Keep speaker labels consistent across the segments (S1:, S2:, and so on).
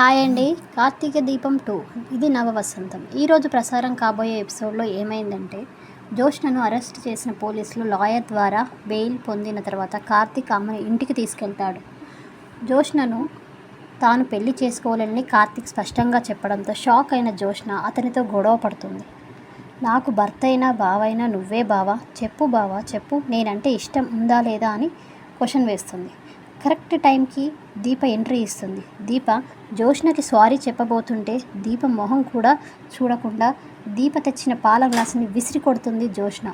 S1: Hi అండి. Karthika Deepam two. ఇది నవ వసంతం. ఈరోజు ప్రసారం కాబోయే ఎపిసోడ్లో ఏమైందంటే జోష్నను అరెస్ట్ చేసిన పోలీసులు లాయర్ ద్వారా బెయిల్ పొందిన తర్వాత కార్తీక్ అమ్మను ఇంటికి తీసుకెళ్తాడు. జోష్నను తాను పెళ్ళి చేసుకోవాలని కార్తీక్ స్పష్టంగా చెప్పడంతో షాక్ అయిన జోష్న అతనితో గొడవ పడుతుంది. నాకు భర్త అయినా బావైనా నువ్వే బావా చెప్పు బావా చెప్పు నేనంటే ఇష్టం ఉందా లేదా అని క్వశ్చన్ వేస్తుంది. కరెక్ట్ టైంకి దీప ఎంట్రీ ఇస్తుంది. దీప జోష్నకి సారీ చెప్పబోతుంటే దీప మొహం కూడా చూడకుండా దీప తెచ్చిన పాల గ్లాసుని విసిరి కొడుతుంది జోష్న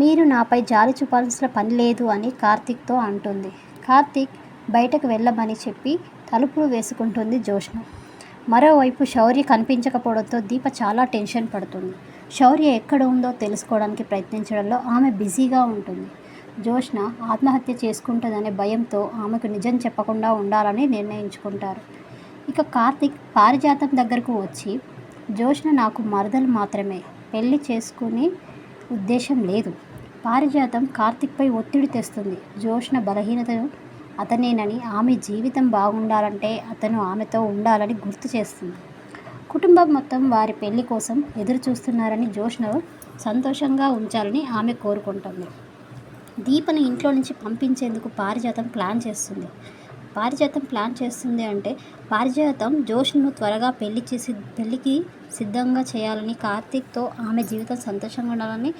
S1: మీరు నాపై జాలి చూపాల్సిన పని లేదు అని కార్తీక్తో అంటుంది. కార్తీక్ బయటకు వెళ్ళమని చెప్పి తలుపులు వేసుకుంటుంది జోష్న మరోవైపు శౌర్య కనిపించకపోవడంతో దీప చాలా టెన్షన్ పడుతుంది. శౌర్య ఎక్కడ ఉందో తెలుసుకోవడానికి ప్రయత్నించడంలో ఆమె బిజీగా ఉంటుంది. జోష్న ఆత్మహత్య చేసుకుంటుందనే భయంతో ఆమెకు నిజం చెప్పకుండా ఉండాలని నిర్ణయించుకుంటారు. ఇక కార్తిక్ పారిజాతం దగ్గరకు వచ్చి జోష్న నాకు మరదలు మాత్రమే. పెళ్ళి చేసుకునే ఉద్దేశం లేదు. పారిజాతం కార్తిక్పై ఒత్తిడి తెస్తుంది. జోష్న బలహీనతను అతనేనని ఆమె జీవితం బాగుండాలంటే అతను ఆమెతో ఉండాలని గుర్తు చేస్తుంది. కుటుంబం మొత్తం వారి పెళ్ళి కోసం ఎదురు చూస్తున్నారని జోష్ను సంతోషంగా ఉంచాలని ఆమె కోరుకుంటుంది. దీపను ఇంట్లో నుంచి పంపించేందుకు పారిజాతం ప్లాన్ చేస్తుంది. పారిజాతం ప్లాన్ చేస్తుంది అంటే పారిజాతం జోష్ను త్వరగా పెళ్ళి చేసి పెళ్ళికి సిద్ధంగా చేయాలని కార్తీక్తో ఆమె జీవితం సంతోషంగా ఉండాలని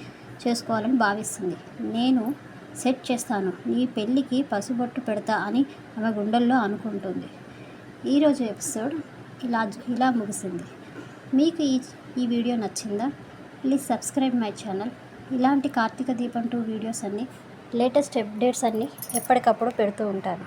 S1: చేసుకోవాలని భావిస్తుంది. నేను సెట్ చేస్తాను. నీ పెళ్ళికి పసుబొట్టు పెడతా అని ఆమె గుండెల్లో అనుకుంటుంది. ఈరోజు ఎపిసోడ్ ఇలా ఇలా ముగిసింది. మీకు ఈ ఈ వీడియో నచ్చిందా? Please subscribe my channel. ఇలాంటి కార్తీక దీపం టూ వీడియోస్ అన్నీ లేటెస్ట్ అప్డేట్స్ అన్నీ ఎప్పటికప్పుడు పెడుతూ ఉంటాను.